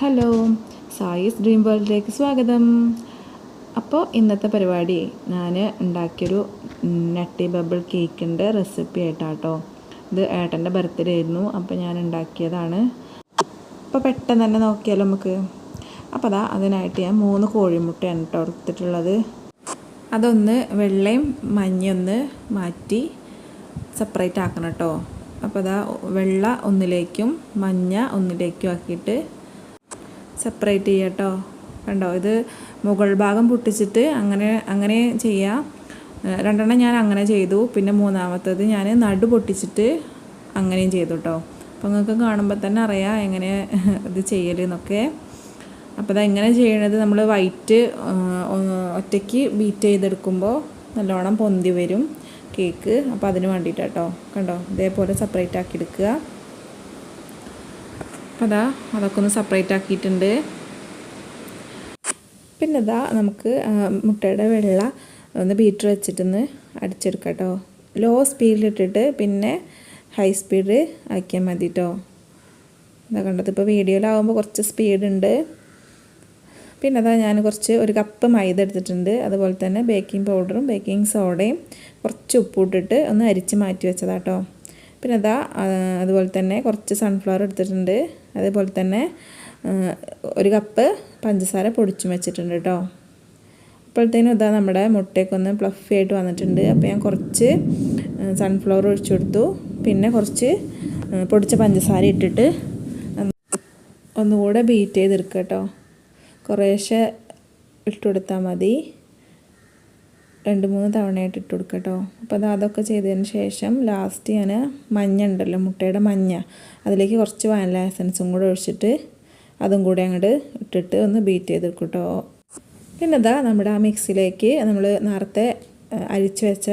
Hello സായിസ് dream വേൾഡിലേക്ക് സ്വാഗതം. അപ്പോൾ ഇന്നത്തെ പരിപാടി ഞാൻ ഉണ്ടാക്കിയൊരു നട്ടി ബബിൾ കേക്കിന്റെ റെസിപ്പി ആയിട്ടാട്ടോ. ഇത് ഏട്ടന്റെ ബർത്ത്ഡേ ആയിരുന്നു അപ്പോൾ ഞാൻ ഉണ്ടാക്കിയതാണ്. അപ്പോൾ പെട്ടെന്ന് തന്നെ നോക്കിയാലോ നമുക്ക്. അപ്പോൾ അതാ അതിനായിട്ട് ഞാൻ മൂന്ന് കോഴിമുട്ടയാണ് കേട്ടോ എടുത്തിട്ടുള്ളത്. അതൊന്ന് വെള്ളയും മഞ്ഞൊന്ന് മാറ്റി സെപ്പറേറ്റ് ആക്കണം കേട്ടോ. അപ്പോൾ അതാ വെള്ള ഒന്നിലേക്കും മഞ്ഞ ഒന്നിലേക്കും ആക്കിയിട്ട് സെപ്പറേറ്റ് ചെയ്യുക കേട്ടോ കണ്ടോ? ഇത് മുകൾ ഭാഗം പൊട്ടിച്ചിട്ട് അങ്ങനെ അങ്ങനെ ചെയ്യാം. രണ്ടെണ്ണം ഞാൻ അങ്ങനെ ചെയ്തു. പിന്നെ മൂന്നാമത്തത് ഞാൻ നടു പൊട്ടിച്ചിട്ട് അങ്ങനെയും ചെയ്തു കേട്ടോ അപ്പോൾ നിങ്ങൾക്ക് കാണുമ്പോൾ തന്നെ അറിയാം എങ്ങനെ ഇത് ചെയ്യലെന്നൊക്കെ അപ്പോൾ അത് എങ്ങനെ ചെയ്യണത് നമ്മൾ വൈറ്റ് ഒറ്റയ്ക്ക് ബീറ്റ് ചെയ്തെടുക്കുമ്പോൾ നല്ലോണം പൊന്തി വരും കേക്ക്. അപ്പോൾ അതിന് വേണ്ടിയിട്ടാട്ടോ കണ്ടോ? ഇതേപോലെ സെപ്പറേറ്റ് ആക്കി എടുക്കുക. അതാ അതൊക്കെ ഒന്ന് സെപ്പറേറ്റ് ആക്കിയിട്ടുണ്ട്. പിന്നെ ഇതാ നമുക്ക് മുട്ടയുടെ വെള്ള ഒന്ന് ബീറ്റർ വെച്ചിട്ടൊന്ന് അടിച്ചെടുക്കാം ലോ സ്പീഡിലിട്ടിട്ട് പിന്നെ ഹൈ സ്പീഡ് ആക്കിയാൽ മതി കേട്ടോ ഇതാ കണ്ടത് ഇപ്പോൾ വീഡിയോയിലാവുമ്പോൾ കുറച്ച് സ്പീഡുണ്ട് പിന്നെ അതാ ഞാൻ കുറച്ച് ഒരു കപ്പ് മൈദ എടുത്തിട്ടുണ്ട്. അതുപോലെ തന്നെ ബേക്കിംഗ് പൗഡറും ബേക്കിംഗ് സോഡയും കുറച്ച് ഉപ്പിട്ടിട്ട് ഒന്ന് അരിച്ച് മാറ്റി വെച്ചതാട്ടോ പിന്നെ അതാ അതുപോലെ തന്നെ കുറച്ച് സൺഫ്ലവർ എടുത്തിട്ടുണ്ട്. അതേപോലെ തന്നെ ഒരു കപ്പ് പഞ്ചസാര പൊടിച്ചും വെച്ചിട്ടുണ്ട് കേട്ടോ അപ്പോഴത്തേനും ഇതാ നമ്മുടെ മുട്ടയൊക്കെ ഒന്ന് പ്ലഫി ആയിട്ട് വന്നിട്ടുണ്ട്. അപ്പോൾ ഞാൻ കുറച്ച് സൺഫ്ലവർ ഒഴിച്ചു കൊടുത്തു. പിന്നെ കുറച്ച് പൊടിച്ച പഞ്ചസാര ഇട്ടിട്ട് ഒന്നുകൂടെ ബീറ്റ് ചെയ്തെടുക്കുക കേട്ടോ കുറേശ്ശെ ഇട്ട് കൊടുത്താൽ മതി. രണ്ട് മൂന്ന് തവണയായിട്ട് ഇട്ട് കൊടുക്കുക കേട്ടോ അപ്പോൾ അത് അതൊക്കെ ചെയ്തതിന് ശേഷം ലാസ്റ്റ് ഞാൻ മഞ്ഞ ഉണ്ടല്ലോ മുട്ടയുടെ മഞ്ഞ. അതിലേക്ക് കുറച്ച് വാനില എസൻസും കൂടെ ഒഴിച്ചിട്ട് അതും കൂടെ അങ്ങോട്ട് ഇട്ടിട്ട് ഒന്ന് ബീറ്റ് ചെയ്തെടുക്കും കേട്ടോ പിന്നെ നമ്മുടെ ആ മിക്സിലേക്ക് നമ്മൾ നേരത്തെ അരിച്ചു വെച്ച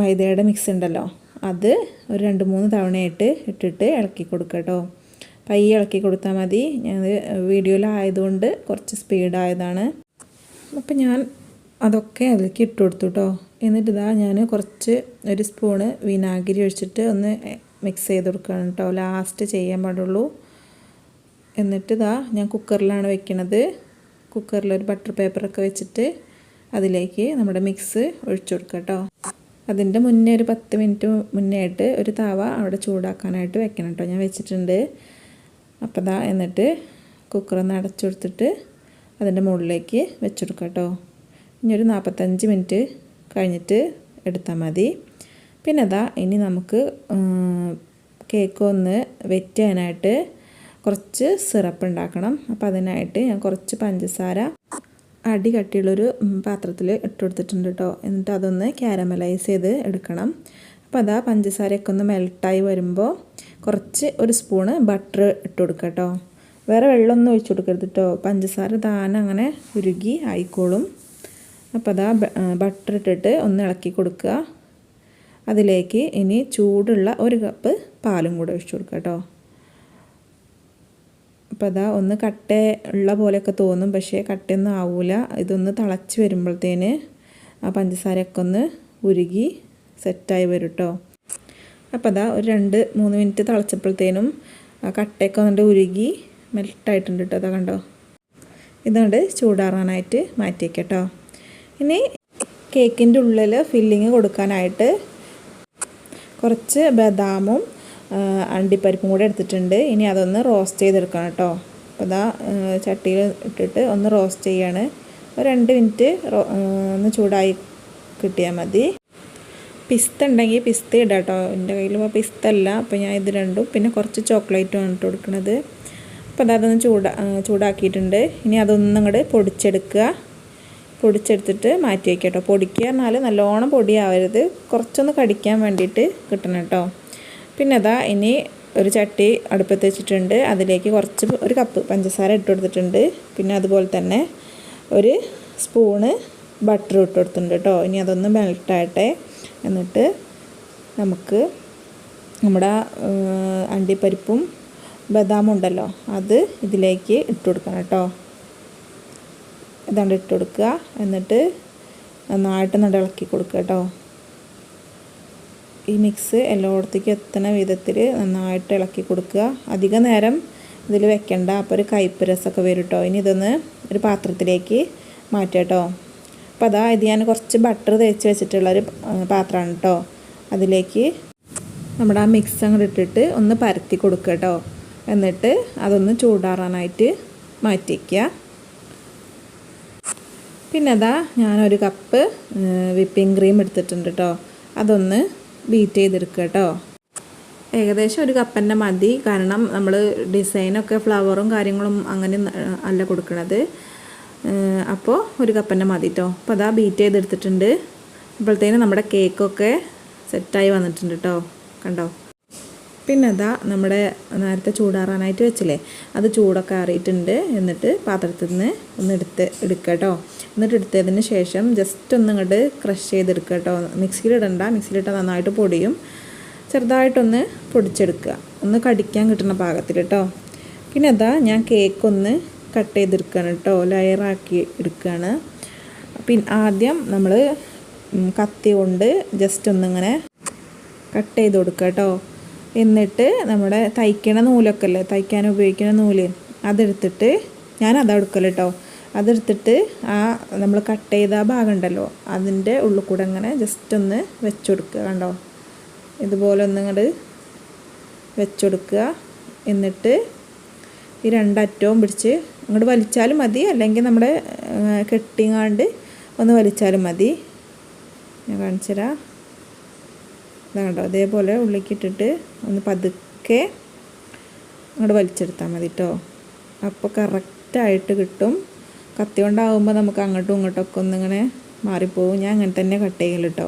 മൈദയുടെ മിക്സ് ഉണ്ടല്ലോ അത് ഒരു രണ്ട് മൂന്ന് തവണയായിട്ട് ഇട്ടിട്ട് ഇളക്കി കൊടുക്കുക കേട്ടോ പയ്യെ ഇളക്കി കൊടുത്താൽ മതി. ഞാൻ വീഡിയോയിലായതുകൊണ്ട് കുറച്ച് സ്പീഡായതാണ് അപ്പം ഞാൻ അതൊക്കെ അതിലേക്ക് ഇട്ട് കൊടുത്തു കേട്ടോ എന്നിട്ട് ഇതാ ഞാൻ കുറച്ച് ഒരു സ്പൂണ് വിനാഗിരി ഒഴിച്ചിട്ട് ഒന്ന് മിക്സ് ചെയ്ത് കൊടുക്കുകയാണ് കേട്ടോ ലാസ്റ്റ് ചെയ്യാൻ പാടുള്ളൂ. എന്നിട്ട് ഇതാ ഞാൻ കുക്കറിലാണ് വെക്കണത്. കുക്കറിൽ ഒരു ബട്ടർ പേപ്പറൊക്കെ വെച്ചിട്ട് അതിലേക്ക് നമ്മുടെ മിക്സ് ഒഴിച്ചു കൊടുക്കുക കേട്ടോ അതിന്റെ മുന്നേ ഒരു പത്ത് മിനിറ്റ് മുന്നേ ആയിട്ട് ഒരു താവ അവിടെ ചൂടാക്കാനായിട്ട് വെക്കണം കേട്ടോ ഞാൻ വെച്ചിട്ടുണ്ട്. അപ്പോൾ ദാ എന്നിട്ട് കുക്കറൊന്ന് അടച്ചു കൊടുത്തിട്ട് അതിന്റെ മുകളിലേക്ക് വെച്ചു കൊടുക്കാം കേട്ടോ ഇനി ഒരു നാൽപ്പത്തഞ്ച് മിനിറ്റ് കഴിഞ്ഞിട്ട് എടുത്താൽ മതി. പിന്നെ അതാ ഇനി നമുക്ക് കേക്ക് ഒന്ന് വെറ്റാനായിട്ട് കുറച്ച് സിറപ്പ് ഉണ്ടാക്കണം. അപ്പോൾ അതിനായിട്ട് ഞാൻ കുറച്ച് പഞ്ചസാര അടി കട്ടിയുള്ളൊരു പാത്രത്തിൽ ഇട്ട് കൊടുത്തിട്ടുണ്ട് കേട്ടോ എന്നിട്ട് അതൊന്ന് ക്യാരമലൈസ് ചെയ്ത് എടുക്കണം. അപ്പോൾ അതാ പഞ്ചസാരയൊക്കെ ഒന്ന് മെൽട്ടായി വരുമ്പോൾ കുറച്ച് ഒരു സ്പൂണ് ബട്ടർ ഇട്ട് കൊടുക്കുക കേട്ടോ വേറെ വെള്ളമൊന്നും ഒഴിച്ചു കൊടുക്കരുത് കേട്ടോ പഞ്ചസാര താൻ അങ്ങനെ ഉരുകി ആയിക്കോളും. അപ്പോൾ അതാ ബട്ടർ ഇട്ടിട്ട് ഒന്ന് ഇളക്കി കൊടുക്കുക. അതിലേക്ക് ഇനി ചൂടുള്ള ഒരു കപ്പ് പാലും കൂടെ ഒഴിച്ചു കൊടുക്കുക കേട്ടോ. അപ്പോൾ അതാ ഒന്ന് കട്ട ഉള്ള പോലെയൊക്കെ തോന്നും പക്ഷേ കട്ടയൊന്നും ആവില്ല ഇതൊന്ന് തിളച്ച് വരുമ്പോഴത്തേന് ആ പഞ്ചസാരയൊക്കെ ഒന്ന് ഉരുകി സെറ്റായി വരും കേട്ടോ. അപ്പോൾ അതാ ഒരു രണ്ട് മൂന്ന് മിനിറ്റ് തിളച്ചപ്പോഴത്തേനും ആ കട്ടയൊക്കെ വന്നിട്ട് ഉരുകി മെൽട്ടായിട്ടുണ്ട് കേട്ടോ. അതാ കണ്ടോ? ഇതുകൊണ്ട് ചൂടാറാനായിട്ട് മാറ്റിയേക്കാം കേട്ടോ. ഇനി കേക്കിന്റെ ഉള്ളിൽ ഫില്ലിങ് കൊടുക്കാനായിട്ട് കുറച്ച് ബദാമും അണ്ടിപ്പരിപ്പും കൂടെ എടുത്തിട്ടുണ്ട്. ഇനി അതൊന്ന് റോസ്റ്റ് ചെയ്തെടുക്കണം കേട്ടോ. അപ്പോൾ അതാ ചട്ടിയിൽ ഇട്ടിട്ട് ഒന്ന് റോസ്റ്റ് ചെയ്യാണ്. ഒരു രണ്ട് മിനിറ്റ് ഒന്ന് ചൂടായി കിട്ടിയാൽ മതി. പിസ്ത ഉണ്ടെങ്കിൽ പിസ്ത ഇടാം കേട്ടോ. എന്റെ കയ്യിൽ ഇപ്പോൾ പിസ്ത അല്ല. അപ്പോൾ ഞാൻ ഇത് രണ്ടും പിന്നെ കുറച്ച് ചോക്ലേറ്റും ഇട്ട് കൊടുക്കുന്നത് അപ്പോൾ അതൊന്ന് ചൂടാ ചൂടാക്കിയിട്ടുണ്ട്. ഇനി അതൊന്നും അങ്ങോട്ട് പൊടിച്ചെടുക്കുക. പൊടിച്ചെടുത്തിട്ട് മാറ്റി വയ്ക്കുക കേട്ടോ പൊടിക്കുക എന്നാൽ നല്ലോണം പൊടിയാവരുത്. കുറച്ചൊന്ന് കടിക്കാൻ വേണ്ടിയിട്ട് കിട്ടണം കേട്ടോ. പിന്നെ അതാ ഇനി ഒരു ചട്ടി അടുപ്പത്ത് വെച്ചിട്ടുണ്ട്. അതിലേക്ക് കുറച്ച് ഒരു കപ്പ് പഞ്ചസാര ഇട്ട് കൊടുത്തിട്ടുണ്ട്. പിന്നെ അതുപോലെ തന്നെ ഒരു സ്പൂണ് ബട്ടർ ഇട്ട് കൊടുത്തിട്ടുണ്ട് കേട്ടോ. ഇനി അതൊന്ന് മെൽട്ടായിട്ടെ എന്നിട്ട് നമുക്ക് നമ്മുടെ അണ്ടിപ്പരിപ്പും ബദാമും ഉണ്ടല്ലോ. അത് ഇതിലേക്ക് ഇട്ട് കൊടുക്കണം കേട്ടോ. ഇതാണ്ട് ഇട്ട് കൊടുക്കുക. എന്നിട്ട് നന്നായിട്ട് നട ഇളക്കി കൊടുക്കുക കേട്ടോ. ഈ മിക്സ് എല്ലായിടത്തേക്കും എത്തുന്ന വിധത്തിൽ നന്നായിട്ട് ഇളക്കി കൊടുക്കുക. അധിക നേരം ഇതിൽ വെക്കണ്ട. അപ്പോൾ ഒരു കയ്പ്പ് രസമൊക്കെ വരും കേട്ടോ. ഇനി ഇതൊന്ന് ഒരു പാത്രത്തിലേക്ക് മാറ്റാം കേട്ടോ. അപ്പോൾ അതാ ഇത് ഞാൻ കുറച്ച് ബട്ടർ തേച്ച് വെച്ചിട്ടുള്ളൊരു പാത്രമാണ് കേട്ടോ. അതിലേക്ക് നമ്മുടെ ആ മിക്സ് അങ്ങോട്ട് ഇട്ടിട്ട് ഒന്ന് പരത്തി കൊടുക്കുക കേട്ടോ. എന്നിട്ട് അതൊന്ന് ചൂടാറാനായിട്ട് മാറ്റി വയ്ക്കുക പിന്നെ അതാ ഞാനൊരു കപ്പ് വിപ്പിംഗ് ക്രീം എടുത്തിട്ടുണ്ട് കേട്ടോ അതൊന്ന് ബീറ്റ് ചെയ്തെടുക്കുക കേട്ടോ ഏകദേശം ഒരു കപ്പന്നെ മതി. കാരണം നമ്മൾ ഡിസൈനൊക്കെ ഫ്ലവറും കാര്യങ്ങളും അങ്ങനെ അല്ല കൊടുക്കണത്. അപ്പോൾ ഒരു കപ്പന്നെ മതി കേട്ടോ അപ്പോൾ അതാ ബീറ്റ് ചെയ്തെടുത്തിട്ടുണ്ട്. അപ്പോഴത്തേനും നമ്മുടെ കേക്കൊക്കെ സെറ്റായി വന്നിട്ടുണ്ട് കേട്ടോ കണ്ടോ? പിന്നെ അതാ നമ്മുടെ നേരത്തെ ചൂടാറാനായിട്ട് വെച്ചില്ലേ? അത് ചൂടൊക്കെ ആറിയിട്ടുണ്ട്. എന്നിട്ട് പാത്രത്തിൽ നിന്ന് ഒന്ന് എടുത്ത് എടുക്കുക കേട്ടോ എന്നിട്ട് എടുത്തതിന് ശേഷം ജസ്റ്റ് ഒന്ന് ഇങ്ങോട്ട് ക്രഷ് ചെയ്തെടുക്കുക കേട്ടോ. മിക്സിയിലിടണ്ട. മിക്സിയിലിട്ട് നന്നായിട്ട് പൊടിയും. ചെറുതായിട്ടൊന്ന് പൊടിച്ചെടുക്കുക. ഒന്ന് കടിക്കാൻ കിട്ടുന്ന പാകത്തിൽ കേട്ടോ. പിന്നെ അതാ ഞാൻ കേക്ക് ഒന്ന് കട്ട് ചെയ്തെടുക്കുകയാണ് കേട്ടോ. ലെയറാക്കി എടുക്കുകയാണ്. പിന്നെ ആദ്യം നമ്മൾ കത്തി കൊണ്ട് ജസ്റ്റ് ഒന്നിങ്ങനെ കട്ട് ചെയ്ത് കൊടുക്കുക കേട്ടോ. എന്നിട്ട് നമ്മുടെ തയ്ക്കണ നൂലൊക്കെ അല്ലേ? തയ്ക്കാൻ ഉപയോഗിക്കുന്ന നൂൽ. അതെടുത്തിട്ട് ഞാൻ അതെടുക്കൽ കേട്ടോ. അതെടുത്തിട്ട് ആ നമ്മൾ കട്ട് ചെയ്ത ആ ഭാഗം ഉണ്ടല്ലോ അതിന്റെ ഉള്ളിൽ കൂടെ അങ്ങനെ ജസ്റ്റ് ഒന്ന് വെച്ചൊടുക്കുക കണ്ടോ? ഇതുപോലെ ഒന്ന് ഒന്നിങ്ങോട്ട് വെച്ചൊടുക്കുക. എന്നിട്ട് ഈ രണ്ടറ്റവും പിടിച്ച് അങ്ങോട്ട് വലിച്ചാലും മതി അല്ലെങ്കിൽ നമ്മുടെ കെട്ടിങ്ങാണ്ട് ഒന്ന് വലിച്ചാലും മതി. ഞാൻ കാണിച്ചു തരാം. ഇതാണ്ടോ അതേപോലെ ഉള്ളിക്കിട്ടിട്ട് ഒന്ന് പതുക്കെ അങ്ങോട്ട് വലിച്ചെടുത്താൽ മതി കേട്ടോ അപ്പോൾ കറക്റ്റായിട്ട് കിട്ടും. കത്തി കൊണ്ടാകുമ്പോൾ നമുക്ക് അങ്ങോട്ടും ഇങ്ങോട്ടും ഒക്കെ ഒന്നിങ്ങനെ മാറിപ്പോവും. ഞാൻ അങ്ങനെ തന്നെ കട്ട് ചെയ്യൽ കേട്ടോ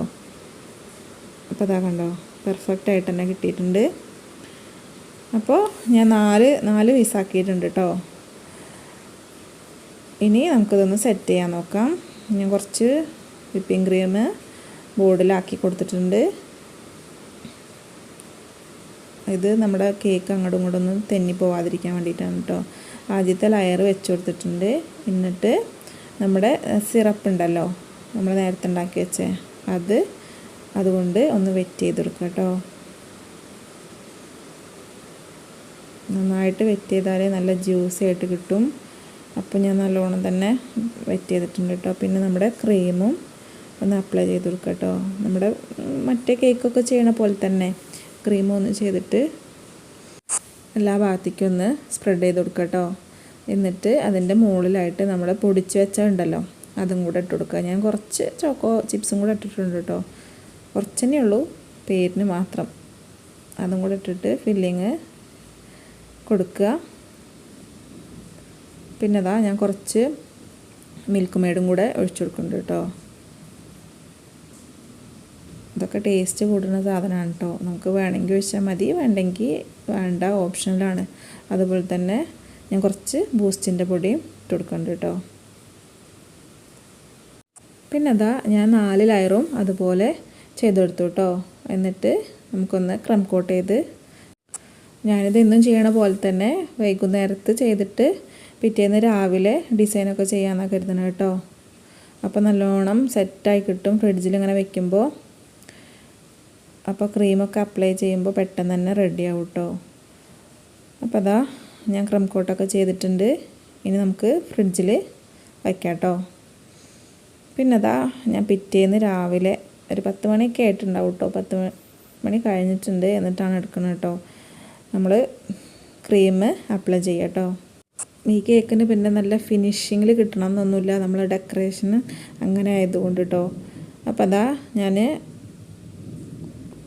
അപ്പോൾ അതാ കണ്ടോ പെർഫെക്റ്റ് ആയിട്ട് തന്നെ കിട്ടിയിട്ടുണ്ട്. അപ്പോൾ ഞാൻ നാല് നാല് പീസാക്കിയിട്ടുണ്ട് കേട്ടോ ഇനി നമുക്കിതൊന്ന് സെറ്റ് ചെയ്യാൻ നോക്കാം. ഞാൻ കുറച്ച് വിപ്പിംഗ് ക്രീം ബോർഡിലാക്കി കൊടുത്തിട്ടുണ്ട്. ഇത് നമ്മുടെ കേക്ക് അങ്ങോട്ടും ഇങ്ങോട്ടൊന്നും തെന്നി പോവാതിരിക്കാൻ വേണ്ടിയിട്ടാണ് കേട്ടോ ആദ്യത്തെ ലയർ വെച്ച് കൊടുത്തിട്ടുണ്ട്. എന്നിട്ട് നമ്മുടെ സിറപ്പ് ഉണ്ടല്ലോ നമ്മൾ നേരത്തെ ഉണ്ടാക്കി വെച്ചേ. അത് അതുകൊണ്ട് ഒന്ന് വെറ്റ് ചെയ്ത് കൊടുക്കുക കേട്ടോ നന്നായിട്ട് വെറ്റ് ചെയ്താലേ നല്ല ജ്യൂസി ആയിട്ട് കിട്ടും. അപ്പോൾ ഞാൻ നല്ലോണം തന്നെ വെറ്റ് ചെയ്തിട്ടുണ്ട് കേട്ടോ പിന്നെ നമ്മുടെ ക്രീമും ഒന്ന് അപ്ലൈ ചെയ്ത് കൊടുക്കുക കേട്ടോ നമ്മുടെ മറ്റേ കേക്കൊക്കെ ചെയ്യണ പോലെ തന്നെ ക്രീമൊന്ന് ചെയ്തിട്ട് എല്ലാ ഭാഗത്തേക്കും ഒന്ന് സ്പ്രെഡ് ചെയ്ത് കൊടുക്കുക കേട്ടോ എന്നിട്ട് അതിന്റെ മുകളിലായിട്ട് നമ്മൾ പൊടിച്ച് വെച്ച ഉണ്ടല്ലോ അതും കൂടെ ഇട്ട് കൊടുക്കുക. ഞാൻ കുറച്ച് ചോക്കോ ചിപ്സും കൂടെ ഇട്ടിട്ടുണ്ട് കേട്ടോ കുറച്ചെന്നെ ഉള്ളൂ പേരിന് മാത്രം. അതും കൂടെ ഇട്ടിട്ട് ഫില്ലിങ് കൊടുക്കുക. പിന്നെ അതാ ഞാൻ കുറച്ച് മിൽക്ക് മേഡും കൂടെ ഒഴിച്ചു കൊടുക്കുന്നുണ്ട് കേട്ടോ ഇതൊക്കെ ടേസ്റ്റ് കൂടുന്ന സാധനമാണ് കേട്ടോ നമുക്ക് വേണമെങ്കിൽ ഒഴിച്ചാൽ മതി വേണ്ടെങ്കിൽ വേണ്ട ഓപ്ഷനിലാണ് അതുപോലെ തന്നെ ഞാൻ കുറച്ച് ബൂസ്റ്റിന്റെ പൊടിയും ഇട്ട് കൊടുക്കുന്നുണ്ട് കേട്ടോ. പിന്നെ അതാ ഞാൻ നാല് ലയറും അതുപോലെ ചെയ്തെടുത്തു കേട്ടോ. എന്നിട്ട് നമുക്കൊന്ന് ക്രം കോട്ട് ചെയ്ത് ഞാനിത് ഇന്നും ചെയ്യണ പോലെ തന്നെ വൈകുന്നേരത്ത് ചെയ്തിട്ട് പിറ്റേന്ന് രാവിലെ ഡിസൈനൊക്കെ ചെയ്യാമെന്നാണ് കരുതണം കേട്ടോ. അപ്പോൾ നല്ലോണം സെറ്റായി കിട്ടും. ഫ്രിഡ്ജിൽ ഇങ്ങനെ വെക്കുമ്പോൾ അപ്പോൾ ക്രീമൊക്കെ അപ്ലൈ ചെയ്യുമ്പോൾ പെട്ടെന്ന് തന്നെ റെഡി ആവും കേട്ടോ അപ്പോൾ അതാ ഞാൻ ക്രം കോട്ടൊക്കെ ചെയ്തിട്ടുണ്ട്. ഇനി നമുക്ക് ഫ്രിഡ്ജിൽ വയ്ക്കാം കേട്ടോ പിന്നെ അതാ ഞാൻ പിറ്റേന്ന് രാവിലെ ഒരു പത്ത് മണിയൊക്കെ ആയിട്ടുണ്ടാവും കേട്ടോ പത്ത് മണി കഴിഞ്ഞിട്ടുണ്ട്. എന്നിട്ടാണ് എടുക്കുന്നത് കേട്ടോ. നമ്മൾ ക്രീം അപ്ലൈ ചെയ്യാം കേട്ടോ ഈ കേക്കിന് പിന്നെ നല്ല ഫിനിഷിങ്ങിൽ കിട്ടണം എന്നൊന്നുമില്ല. നമ്മൾ ഡെക്കറേഷന് അങ്ങനെ ആയതുകൊണ്ട് കേട്ടോ അപ്പോൾ അതാ ഞാൻ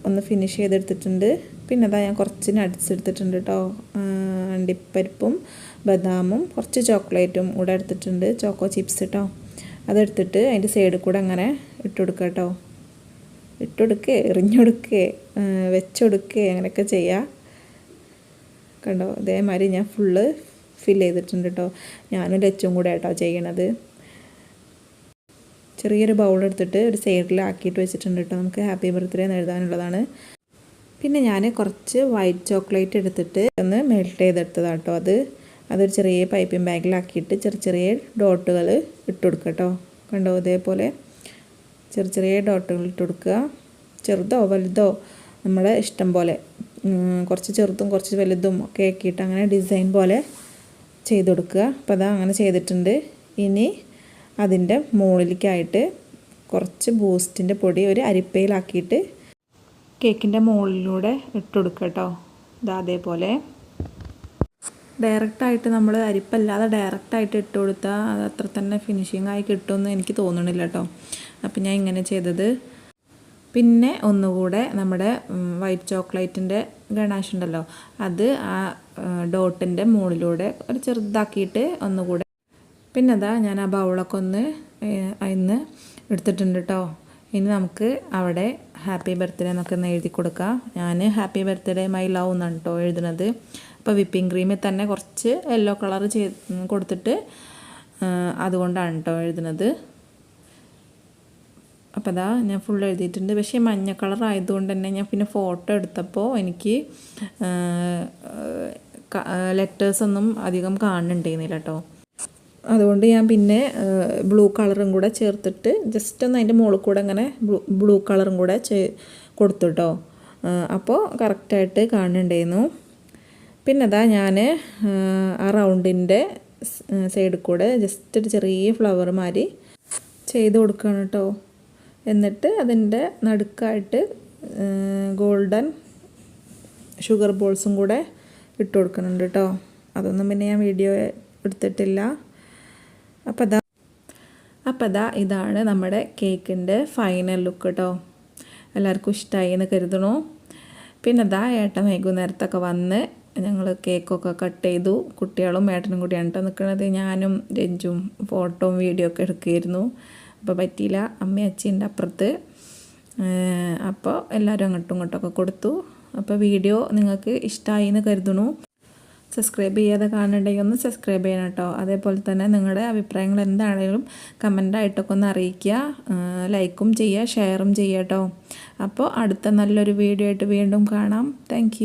ഒന്ന് ഫിനിഷ് ചെയ്തെടുത്തിട്ടുണ്ട്. പിന്നെ അതാ ഞാൻ കുറച്ച് നട്ട്സ് എടുത്തിട്ടുണ്ട് കേട്ടോ അണ്ടിപ്പരിപ്പും ബദാമും കുറച്ച് ചോക്ലേറ്റും കൂടെ എടുത്തിട്ടുണ്ട്. ചോക്കോ ചിപ്സ് കേട്ടോ അതെടുത്തിട്ട് അതിന്റെ സൈഡിൽ കൂടെ അങ്ങനെ ഇട്ട് കൊടുക്കുക കേട്ടോ ഇട്ടുകൊടുക്കേ എറിഞ്ഞൊടുക്കേ വെച്ചൊടുക്കേ അങ്ങനെയൊക്കെ ചെയ്യുക കണ്ടോ? ഇതേമാതിരി ഞാൻ ഫുള്ള് ഫിൽ ചെയ്തിട്ടുണ്ട് കേട്ടോ ഞാനും ലച്ചും കൂടെ കേട്ടോ ചെയ്യണത്. ചെറിയൊരു ബൗൾ എടുത്തിട്ട് ഒരു സൈഡിലാക്കിയിട്ട് വെച്ചിട്ടുണ്ട് കേട്ടോ നമുക്ക് ഹാപ്പി ബർത്ത്ഡേ എന്ന് എഴുതാനുള്ളതാണ്. പിന്നെ ഞാൻ കുറച്ച് വൈറ്റ് ചോക്ലേറ്റ് എടുത്തിട്ട് ഒന്ന് മെൽറ്റ് ചെയ്തെടുത്തതാണ് കേട്ടോ അത് അതൊരു ചെറിയ പൈപ്പിംഗ് ബാഗിലാക്കിയിട്ട് ചെറിയ ചെറിയ ഡോട്ടുകൾ ഇട്ട് കൊടുക്കുക കേട്ടോ കണ്ടോ? ഇതേപോലെ ചെറിയ ചെറിയ ഡോട്ടുകൾ ഇട്ട് കൊടുക്കുക. ചെറുതോ വലുതോ നമ്മുടെ ഇഷ്ടം പോലെ കുറച്ച് ചെറുതും കുറച്ച് വലുതും ഒക്കെ ആക്കിയിട്ട് അങ്ങനെ ഡിസൈൻ പോലെ ചെയ്ത് കൊടുക്കുക. അപ്പോൾ അതാ അങ്ങനെ ചെയ്തിട്ടുണ്ട്. ഇനി അതിന്റെ മുകളിലേക്കായിട്ട് കുറച്ച് ബൂസ്റ്റിന്റെ പൊടി ഒരു അരിപ്പയിലാക്കിയിട്ട് കേക്കിന്റെ മുകളിലൂടെ ഇട്ട് കൊടുക്കുക കേട്ടോ. ഇതാ അതേപോലെ. ഡയറക്റ്റായിട്ട് നമ്മൾ അരിപ്പല്ലാതെ ഡയറക്റ്റായിട്ട് ഇട്ട് കൊടുത്താൽ അത് അത്ര തന്നെ ഫിനിഷിങ് ആയി കിട്ടുമെന്ന് എനിക്ക് തോന്നണില്ല കേട്ടോ. അപ്പം ഞാൻ ഇങ്ങനെ ചെയ്തത്. പിന്നെ ഒന്നുകൂടെ നമ്മുടെ വൈറ്റ് ചോക്ലേറ്റിന്റെ ഗണാഷ് ഉണ്ടല്ലോ. അത് ആ ഡോട്ടിന്റെ മുകളിലൂടെ ഒരു ചെറുതാക്കിയിട്ട് ഒന്നുകൂടെ പിന്നെ അതാ ഞാൻ ആ ബൗളൊക്കെ ഒന്ന് ഇന്ന് എടുത്തിട്ടുണ്ട് കേട്ടോ ഇനി നമുക്ക് അവിടെ ഹാപ്പി ബർത്ത്ഡേ എന്നൊക്കെ ഒന്ന് എഴുതി കൊടുക്കാം. ഞാൻ ഹാപ്പി ബർത്ത്ഡേ മൈ ലവ് എന്നാണ് കേട്ടോ എഴുതുന്നത്. അപ്പോൾ വിപ്പിംഗ് ക്രീമിൽ തന്നെ കുറച്ച് യെല്ലോ കളർ ചെയ്ത് കൊടുത്തിട്ട് അതുകൊണ്ടാണ് കേട്ടോ എഴുതുന്നത്. അപ്പോൾ അതാ ഞാൻ ഫുൾ എഴുതിയിട്ടുണ്ട്. പക്ഷേ മഞ്ഞ കളർ ആയതുകൊണ്ട് തന്നെ ഞാൻ പിന്നെ ഫോട്ടോ എടുത്തപ്പോൾ എനിക്ക് ലെറ്റേഴ്സൊന്നും അധികം കാണുന്നുണ്ടായിരുന്നില്ല കേട്ടോ അതുകൊണ്ട് ഞാൻ പിന്നെ ബ്ലൂ കളറും കൂടെ ചേർത്തിട്ട് ജസ്റ്റ് ഒന്ന് അതിന്റെ മുകളിൽ കൂടെ അങ്ങനെ ബ്ലൂ കളറും കൂടെ ചേ കൊടുത്തു കേട്ടോ അപ്പോൾ കറക്റ്റായിട്ട് കാണുന്നുണ്ടായിരുന്നു. പിന്നെ അതാ ഞാൻ ആ റൗണ്ടിന്റെ സൈഡിൽ കൂടെ ജസ്റ്റ് ഒരു ചെറിയ ഫ്ലവർ മാതിരി ചെയ്ത് കൊടുക്കുകയാണ് കേട്ടോ എന്നിട്ട് അതിന്റെ നടുക്കായിട്ട് ഗോൾഡൻ ഷുഗർ ബോൾസും കൂടെ ഇട്ട് കൊടുക്കുന്നുണ്ട് കേട്ടോ അതൊന്നും പിന്നെ ഞാൻ വീഡിയോ എടുത്തിട്ടില്ല. അപ്പോൾ അതാ അപ്പോൾ അതാ ഇതാണ് നമ്മുടെ കേക്കിന്റെ ഫൈനൽ ലുക്ക് കേട്ടോ എല്ലാവർക്കും ഇഷ്ടമായി എന്ന് കരുതണു പിന്നെ അതാ ഏട്ടൻ വൈകുന്നേരത്തൊക്കെ വന്ന് ഞങ്ങൾ കേക്കൊക്കെ കട്ട് ചെയ്തു. കുട്ടികളും ഏട്ടനും കൂടിയാണ് കേട്ടോ നിൽക്കുന്നത് ഞാനും രഞ്ജും ഫോട്ടോയും വീഡിയോ ഒക്കെ എടുക്കുമായിരുന്നു അപ്പോൾ പറ്റിയില്ല. അമ്മ അച്ഛന്റെ അപ്പുറത്ത്. അപ്പോൾ എല്ലാവരും അങ്ങോട്ടും ഇങ്ങോട്ടൊക്കെ കൊടുത്തു. അപ്പോൾ വീഡിയോ നിങ്ങൾക്ക് ഇഷ്ടമായി എന്ന് കരുതുന്നു. സബ്സ്ക്രൈബ് ചെയ്യാതെ കാണുന്നുണ്ടെങ്കിൽ ഒന്ന് സബ്സ്ക്രൈബ് ചെയ്യണം കേട്ടോ അതേപോലെ തന്നെ നിങ്ങളുടെ അഭിപ്രായങ്ങൾ എന്താണെങ്കിലും കമന്റായിട്ടൊക്കെ ഒന്ന് അറിയിക്കുക. ലൈക്കും ചെയ്യുക ഷെയറും ചെയ്യുക കേട്ടോ അപ്പോൾ അടുത്ത നല്ലൊരു വീഡിയോ ആയിട്ട് വീണ്ടും കാണാം. താങ്ക്